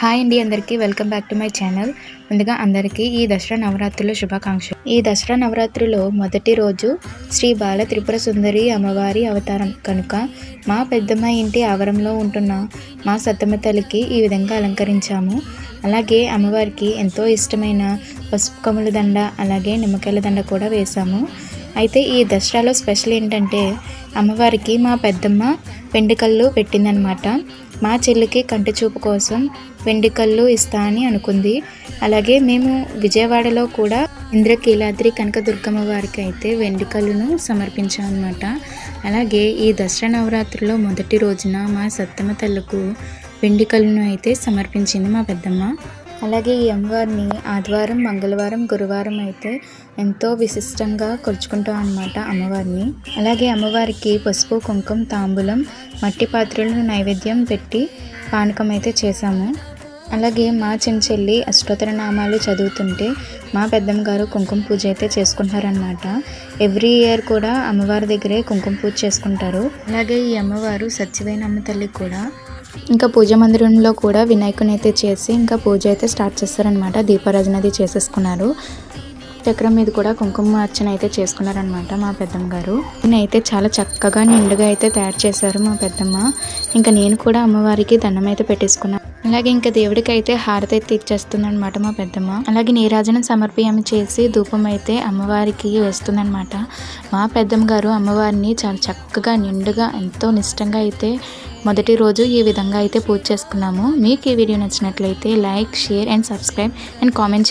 Hi అండి అందరికీ welcome back to my channel. ముందుగా అందరికీ ఈ దసరా నవరాత్రుల శుభాకాంక్షలు. ఈ దసరా నవరాత్రిలో మొదటి రోజు శ్రీ బాల త్రిపుర సుందరి అమ్మవారి అవతారం. కనుక మా పెద్దమ్మ ఇంటి ఆవరంలో ఉంటున్న మా సత్తమ్మ తల్లికి ఈ విధంగా అలంకరించాము. అలాగే అమ్మవారికి ఎంతో ఇష్టమైన పసుపు కమ్ముల దండ అలాగే నిమ్మకాయల దండ కూడా వేశాము. అయితే ఈ దసరాలో స్పెషల్ ఏంటంటే అమ్మవారికి మా పెద్దమ్మ వెండి కళ్ళు పెట్టిందనమాట మా చెల్లికి కంటి చూపు కోసం వెండి కళ్ళు ఇస్తా అని అనుకుంది. అలాగే మేము విజయవాడలో కూడా ఇంద్రకీలాద్రి కనకదుర్గమ్మ వారికి అయితే వెండి కళ్ళును సమర్పించామన్నమాట. అలాగే ఈ దసరా నవరాత్రిలో మొదటి రోజున మా సత్తమ్మ తల్లకు వెండి కళ్ళును అయితే సమర్పించింది మా పెద్దమ్మ. అలాగే ఈ అమ్మవారిని ఆదివారం మంగళవారం గురువారం అయితే ఎంతో విశిష్టంగా కొలుచుకుంటాం అన్నమాట అమ్మవారిని. అలాగే అమ్మవారికి పసుపు కుంకుమ తాంబూలం మట్టి పాత్రలను నైవేద్యం పెట్టి పానకం అయితే చేశాము. అలాగే మా చిన్న చెల్లి అష్టోత్తర నామాలు చదువుతుంటే మా పెద్దమ్మ గారు కుంకుమ పూజ అయితే చేసుకుంటారనమాట ఎవ్రీ ఇయర్ కూడా అమ్మవారి దగ్గరే కుంకుమ పూజ చేసుకుంటారు. అలాగే ఈ అమ్మవారు సత్యవైన అమ్మ తల్లి కూడా ఇంకా పూజ మందిరంలో కూడా వినాయకుని అయితే చేసి ఇంకా పూజ అయితే స్టార్ట్ చేస్తారనమాట దీపారాజన అది చేసేసుకున్నారు. చక్రం మీద కూడా కుంకుమ అర్చన అయితే చేసుకున్నారనమాట మా పెద్దమ్మ గారు అయితే చాలా చక్కగా నిండుగా అయితే తయారు చేశారు మా పెద్దమ్మ. ఇంకా నేను కూడా అమ్మవారికి దండం అయితే పెట్టేసుకున్నాను అలాగే ఇంకా దేవుడికి అయితే హారతి అయితే ఇచ్చేస్తుంది అనమాట మా పెద్దమ్మ. అలాగే నీరాజనం సమర్పయం చేసి ధూపం అయితే అమ్మవారికి వేస్తుందనమాట మా పెద్దమ్మ గారు అమ్మవారిని చాలా చక్కగా నిండుగా ఎంతో నిష్టంగా అయితే మొదటి రోజు ఈ విధంగా అయితే పూజ చేసుకున్నాము. మీకు ఈ వీడియో నచ్చినట్లయితే like share and subscribe and comment